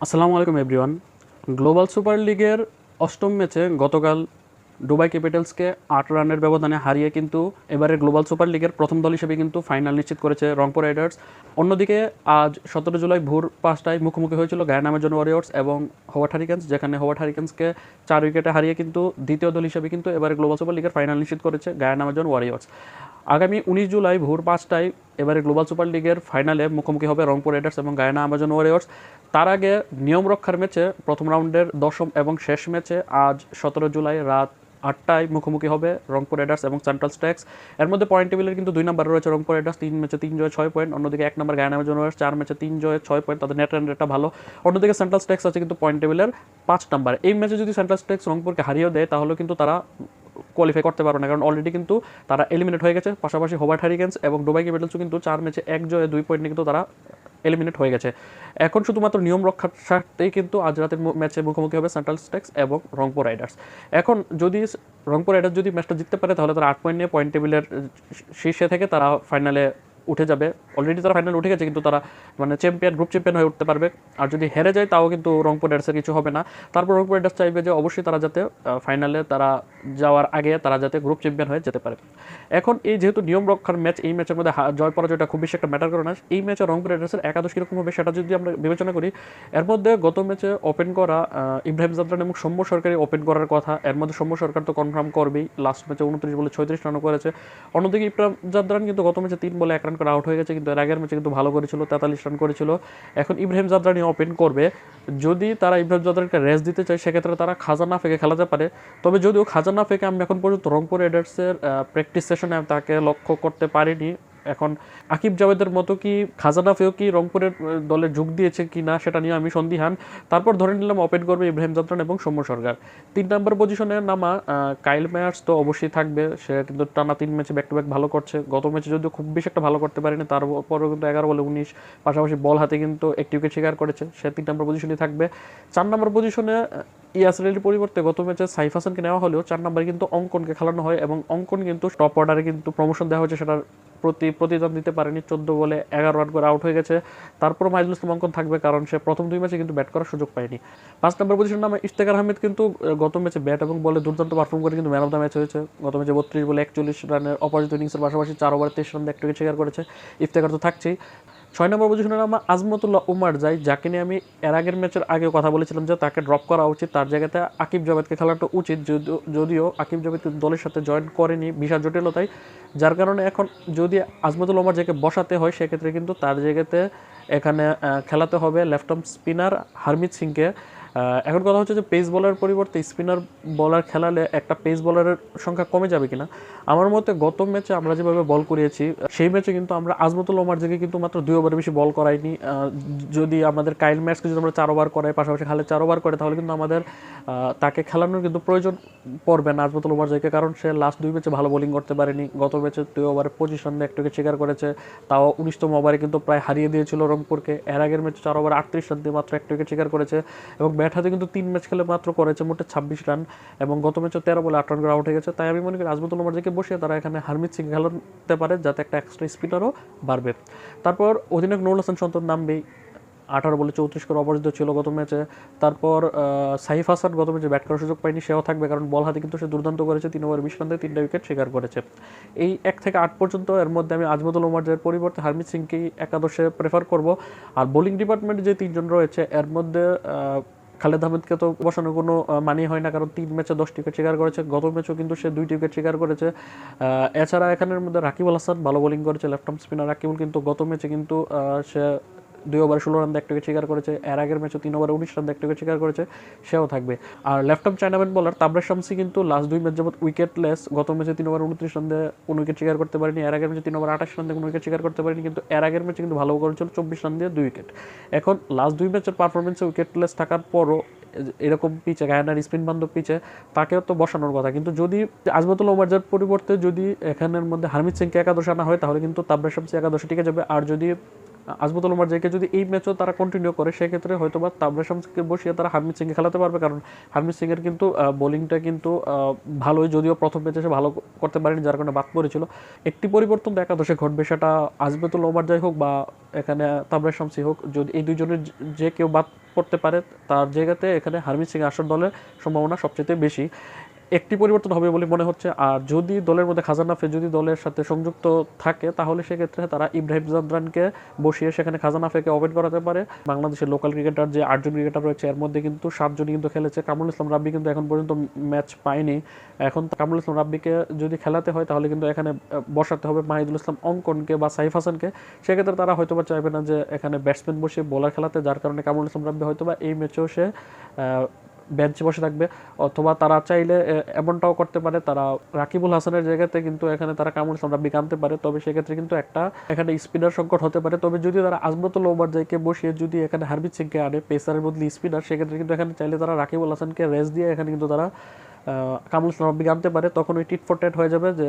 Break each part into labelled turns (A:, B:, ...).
A: আসসালামু আলাইকুম everyone global super লিগের অষ্টম ম্যাচে গতকাল দুবাই ক্যাপিটালসকে আট রানের ব্যবধানে হারিয়ে কিন্তু এবারে গ্লোবাল সুপার লিগের প্রথম দল হিসেবে কিন্তু ফাইনাল নিশ্চিত করেছে রংপুর রাইডার্স অন্যদিকে আজ সতেরো জুলাই ভোর পাঁচটায় মুখোমুখি হয়েছিল গায়ান আমাজন ওয়ারিয়র্স এবং হোয়াট হারিকেন্স যেখানে হোয়াট হারিকেন্সকে চার উইকেটে হারিয়ে কিন্তু দ্বিতীয় দল হিসেবে কিন্তু এবারে গ্লোবাল সুপার লিগের ফাইনাল নিশ্চিত করেছে গায়ান আমাজন ওয়ারিয়র্স আগামী উনিশ জুলাই ভোর পাঁচটায় এবারে গ্লোবাল সুপার লিগের ফাইনালে মুখোমুখি হবে রংপুর রাইডার্স এবং গায়না আমাজন ওয়ারিয়র্স। তার আগে নিয়ম রক্ষার ম্যাচে প্রথম রাউন্ডের দশম এবং শেষ ম্যাচে আজ সতেরো জুলাই রাত আটটায় মুখোমুখি হবে রংপুর রাইডার্স এবং সেন্ট্রাল স্ট্যাক্স এর মধ্যে পয়েন্ট টেবিলের কিন্তু দুই নম্বরে রয়েছে রংপুর রাইডার্স, তিন ম্যাচে তিন জয় ছয় পয়েন্ট, অন্যদিকে এক নম্বর গায়না ওয়ারিয়র্স, চার ম্যাচে তিন জয় ছয় পয়েন্ট। তাদের নেট রান রেটটা ভালো। অন্যদিকে সেন্ট্রাল স্ট্যাক্স আছে কিন্তু পয়েন্ট টেবিলের পাঁচ নম্বর। এই ম্যাচে যদি সেন্ট্রাল স্ট্যাক্স রংপুরকে হারিয়ে দেয়, তাহলে কিন্তু তারা কোয়ালিফাই করতে পারবে না। কারণ অলরেডি কিন্তু তারা এলিমিনেট হয়ে গেছে। পাশাপাশি হোবার্ট হারিকেন্স এবং দুবাই ক্যাপিটালসও কিন্তু চার ম্যাচে এক জয়ে দুই পয়েন্ট কিন্তু তারা এলিমিনেট হয়ে গেছে। এখন শুধুমাত্র নিয়ম রক্ষার স্বার্থেই কিন্তু আজ রাতের ম্যাচে মুখোমুখি হবে সেন্ট্রাল স্টেক্স এবং রংপুর রাইডার্স এখন যদি রংপুর রাইডার্স যদি ম্যাচটা জিততে পারে, তাহলে তারা আট পয়েন্ট নিয়ে পয়েন্ট টেবিলের শীর্ষে থেকে তারা ফাইনালে উঠে যাবে। অলরেডি তারা ফাইনাল উঠে গেছে, কিন্তু তারা মানে চ্যাম্পিয়ন গ্রুপ চ্যাম্পিয়ন হয়ে উঠতে পারবে। আর যদি হেরে যায়, তাও কিন্তু রংপুর রাইডার্সের কিছু হবে না। তারপর রংপুর রাইডার্স চাইবে যে অবশ্যই তারা যাতে ফাইনালে তারা যাওয়ার আগে তারা যাতে গ্রুপ চ্যাম্পিয়ন হয়ে যেতে পারে। এখন এই যেহেতু নিয়ম রক্ষার ম্যাচ এই ম্যাচের মধ্যে জয় পরাজয়টা খুব বেশি একটা ম্যাটার করে না। এই ম্যাচে রংপুর রাইডার্সের একাদশ কীরকম হবে সেটা যদি আমরা বিবেচনা করি, এর মধ্যে গত ম্যাচে ওপেন করা ইব্রাহিম জাদরান এবং সৌম্য সরকারি ওপেন করার কথা। এর মধ্যে সৌম্য সরকার তো কনফার্ম করবেই। লাস্ট ম্যাচে উনত্রিশ বলে ছয়ত্রিশ রানও করেছে। অন্যদিকে ইব্রাহিম জাদরান কিন্তু গত ম্যাচে তিন বলে এক রান করে আউট হয়ে গেছে। কিন্তু এর আগের ম্যাচে কিন্তু ভালো করেছিল, তেতাল্লিশ রান করেছিল। এখন ইব্রাহিম জাদরানি ওপেন করবে। যদি তারা ইব্রাহিম জাদরানকে রেস্ট দিতে চায়, সেক্ষেত্রে তারা খাজানা ফেঁকে খেলাতে পারে। তবে যদিও খাজানা ফেঁকে আমি এখন পর্যন্ত রংপুর রেডার্সের প্র্যাকটিস সেশনে তাকে লক্ষ্য করতে পারিনি। এখন আকিব জাভেদের মতো কি খাজানা ফেও কি রংপুরের দলে যোগ দিয়েছে কি না সেটা নিয়ে আমি সন্দিহান। তারপর ধরে নিলাম ওপেন করবে ইব্রাহিম জাদরান এবং সৌম্য সরকার। তিন নম্বর পজিশনে নামা কাইল মেয়ার্স তো অবশ্যই থাকবে। সে কিন্তু টানা তিন ম্যাচে ব্যাক টু ব্যাক ভালো করছে। গত ম্যাচে যদিও খুব বেশি একটা ভালো করতে পারেনি তারপরেও কিন্তু এগারো বলে উনিশ, পাশাপাশি বল হাতে কিন্তু একটি উইকেট শিকার করেছে। সে তিন নম্বর পজিশনে থাকবে। চার নম্বর পজিশনে ইয়াসির আলীর পরিবর্তে গত ম্যাচে সাইফ হাসানকে নেওয়া হলেও চার নম্বরে কিন্তু অঙ্কনকে খেলানো হয় এবং অঙ্কন কিন্তু টপ অর্ডারে কিন্তু প্রমোশন দেওয়া হয়েছে সেটার প্রতি প্রতিদান দিতে পারেনি। চোদ্দ বলে এগারো রান করে আউট হয়ে গেছে। তারপর মাইজুল ইসলাম অঙ্কন থাকবে কারণ সে প্রথম দুই ম্যাচে কিন্তু ব্যাট করার সুযোগ পায়নি। পাঁচ নম্বর পজিশন নামে ইশতেকার আহমেদ কিন্তু গত ম্যাচে ব্যাট এবং বলে দুর্দান্ত পারফর্ম করে কিন্তু ম্যান অফ দ্য ম্যাচ হয়েছে। গত ম্যাচে বত্রিশ বলে একচল্লিশ রানের অপরাজিত ইনিংসের পাশাপাশি চার ওভার তেইশ রান একটা উইকেট শিকার করেছে। ইফতেকার তো থাকছেই। ছয় নম্বর পজিশনে নাম আজমতুল্লাহ উমার যাই, যাকে নিয়ে আমি এর আগের ম্যাচের আগে কথা বলেছিলাম যে তাকে ড্রপ করা উচিত। তার জায়গাতে আকিব জাভেদকে খেলাটা উচিত, যদিও আকিব জাভেদ দলের সাথে জয়েন করেনি বিশাল জটিলতায়। যার কারণে এখন যদি আজমতুল উমার যাকে বসাতে হয়, সেক্ষেত্রে কিন্তু তার জায়গাতে এখানে খেলাতে হবে লেফট স্পিনার হারমিত সিংকে। এখন কথা হচ্ছে যে পেস বলার পরিবর্তে স্পিনার বলার খেলালে একটা পেস বলারের সংখ্যা কমে যাবে কিনা? আমার মতে গত ম্যাচে আমরা যেভাবে বল করিয়েছি, সেই ম্যাচে কিন্তু আমরা আজমতুল থেকে কিন্তু মাত্র দুই ওভারের বেশি বল করাইনি। যদি আমাদের কাইল ম্যাচকে যদি আমরা চার ওভার করাই পাশাপাশি খালে চার ওভার করে, তাহলে কিন্তু আমাদের তাকে খেলানোর কিন্তু প্রয়োজন পড়বে না আজমতুল ওমার জায়গায়। কারণ সে লাস্ট দুই ম্যাচে ভালো বোলিং করতে পারেনি, গত ম্যাচে দুই ওভারে পঁচিশ রানে একটু শিকার করেছে, তাও উনিশতম ওভারে কিন্তু প্রায় হারিয়ে দিয়েছিল রংপুরকে। এর আগের ম্যাচে চার ওভার আটত্রিশ রান দিয়ে মাত্র একটুকে শিকার করেছে এবং ব্যাট হাতে কিন্তু তিন ম্যাচ খেলে মাত্র করেছে মোটে ছাব্বিশ রান এবং গত ম্যাচে তেরো বলে আট রান করে আউট হয়ে গেছে। তাই আমি মনে করি আজমতুল ওমরকে বসিয়ে তারা এখানে হারমিত সিং খেলাতে পারে যাতে একটা এক্সট্রা স্পিনারও বাড়বে। তারপর অধিনায়ক নুরুল হাসান সন্তর নামবেই আঠারো বলে চৌত্রিশ করে অপরাজিত ছিল গত ম্যাচে। তারপর সাইফ হাসান গত ম্যাচে ব্যাট করার সুযোগ পায়নি, সেও থাকবে কারণ বল হাতে কিন্তু সে দুর্দান্ত করেছে। তিন ওভার বিশ রান তিনটা উইকেট শিকার করেছে। এই এক থেকে আট পর্যন্ত এর মধ্যে আমি আজমতুল ওমারের পরিবর্তে হারমিত সিংকেই একাদশে প্রেফার করব। আর বোলিং ডিপার্টমেন্টে যে তিনজন রয়েছে, এর মধ্যে খালেদ আহমেদকে তো বসানোর কোনো মানি হয় না, কারণ তিন ম্যাচে দশটি উইকেট শিকার করেছে, গত ম্যাচেও কিন্তু সে দুইটি উইকেট শিকার করেছে। এছাড়া এখানের মধ্যে রাকিবুল হাসান ভালো বোলিং করেছে লেফট আর্ম স্পিনার রাকিবুল, কিন্তু গত ম্যাচে কিন্তু সে দুই ওভার ষোলো রান একটা উইকেট শিকার করেছে, এর আগের ম্যাচে তিন ওভার উনিশ রান একটা উইকেট শিকার করেছে, সেও থাকবে। আর লেফট আর্ম চাইনাম্যান বলার তাবরা শামসি কিন্তু লাস্ট দুই ম্যাচ যাবত উইকেটলেস গত ম্যাচে তিন ওভার উনত্রিশ রান দিয়ে কোনো উইকেট শিকার করতে পারেনি, এর আগের ম্যাচে তিন ওভার আঠাশ রান দিয়ে কোনো উইকেট শিকার করতে পারেনি, কিন্তু এর আগের ম্যাচে কিন্তু ভালো করেছিল চব্বিশ রান দিয়ে দুই উইকেট এখন লাস্ট দুই ম্যাচের পারফরমেন্সে উইকেটলেস থাকার পরও এরকম পিচে, গায়ানার স্পিন বান্ধব পিচে, তাকেও তো বসানোর কথা। কিন্তু যদি আজমতুল ওমারজার পরিবর্তে যদি এখানের মধ্যে হারমিত সিংকে একাদশ আনা হয়, তাহলে কিন্তু তাবরা শামসি একাদশে টিকে যাবে। আর যদি আজমতুল উমার জাইকে যদি এই ম্যাচও তারা কন্টিনিউ করে, সেক্ষেত্রে হয়তো বা তাবরা শামসকে বসিয়ে তারা হারমিত সিংকে খেলাতে পারবে। কারণ হারমিত সিংয়ের কিন্তু বোলিংটা কিন্তু ভালোই। যদিও প্রথম ম্যাচে সে ভালো করতে পারেনি, যার কারণে বাদ পড়েছিল। একটি পরিবর্তন তো একাদশে ঘটবে, সেটা আজমতুল ওমর যাই হোক বা এখানে তাবরা শামসি হোক, যদি এই দুইজনের যে- যে কেউ বাদ পড়তে পারে, তার জায়গাতে এখানে হারমিত সিং আসার দলের সম্ভাবনা সবচেয়ে বেশি। একটি পরিবর্তন হবে বলে মনে হচ্ছে। আর যদি দলের মধ্যে খাজানাফে যদি দলের সাথে সংযুক্ত থাকে, তাহলে সেক্ষেত্রে তারা ইব্রাহিম জাদরানকে বসিয়ে সেখানে খাজানাফেকে ওপেন করাতে পারে। বাংলাদেশের লোকাল ক্রিকেটার যে আটজন ক্রিকেটার রয়েছে, এর মধ্যে কিন্তু সাতজনই কিন্তু খেলেছে। কামরুল ইসলাম রাব্বি কিন্তু এখন পর্যন্ত ম্যাচ পায়নি। এখন কামরুল ইসলাম রাব্বিকে যদি খেলাতে হয়, তাহলে কিন্তু এখানে বসাতে হবে মাহিদুল ইসলাম অঙ্কনকে বা সাইফ হাসানকে। সেক্ষেত্রে তারা হয়তো বা চাইবে না যে এখানে ব্যাটসম্যান বসে বোলার খেলাতে, যার কারণে কামরুল ইসলাম রাব্বি হয়তো বা এই ম্যাচেও সে বেঞ্চে বসে থাকবে। অথবা তারা চাইলে এমনটাও করতে পারে, তারা রাকিবুল হাসানের জায়গাতে কিন্তু এখানে তারা কামুল ইসলাম রাব্বিকে আনতে পারে। তবে সেক্ষেত্রে কিন্তু একটা, এখানে স্পিনার সংকট হতে পারে। তবে যদি তারা আজমতুল ওমর জাইকে বসিয়ে যদি এখানে হারবিত সিংকে আনে, পেসারের বদলে স্পিনার, সেক্ষেত্রে কিন্তু এখানে চাইলে তারা রাকিবুল হাসানকে রেস্ট দিয়ে এখানে কিন্তু তারা আহ, কামরুল ইসলাম রাব্বিকে আনতে পারে তখন ওই টিট ফর হয়ে যাবে যে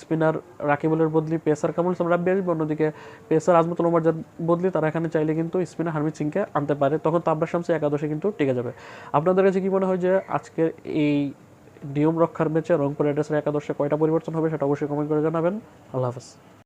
A: স্পিনার রাকিবুলের বদলি পেসার কামুল ইসলাম রাব্বি আসবে অন্যদিকে পেসার আজমতুল ওমর যার বদলি তারা এখানে চাইলে কিন্তু স্পিনার হারমিত সিংকে আনতে পারে তখন তাবরা শামসি একাদশে কিন্তু টিকে যাবে। আপনাদের কাছে কী মনে হয় যে আজকের এই নিয়ম রক্ষার ম্যাচে রংপুর রাইডার্সের একাদশে কয়টা পরিবর্তন হবে সেটা অবশ্যই কমেন্ট করে জানাবেন। আল্লাহ হাফেজ।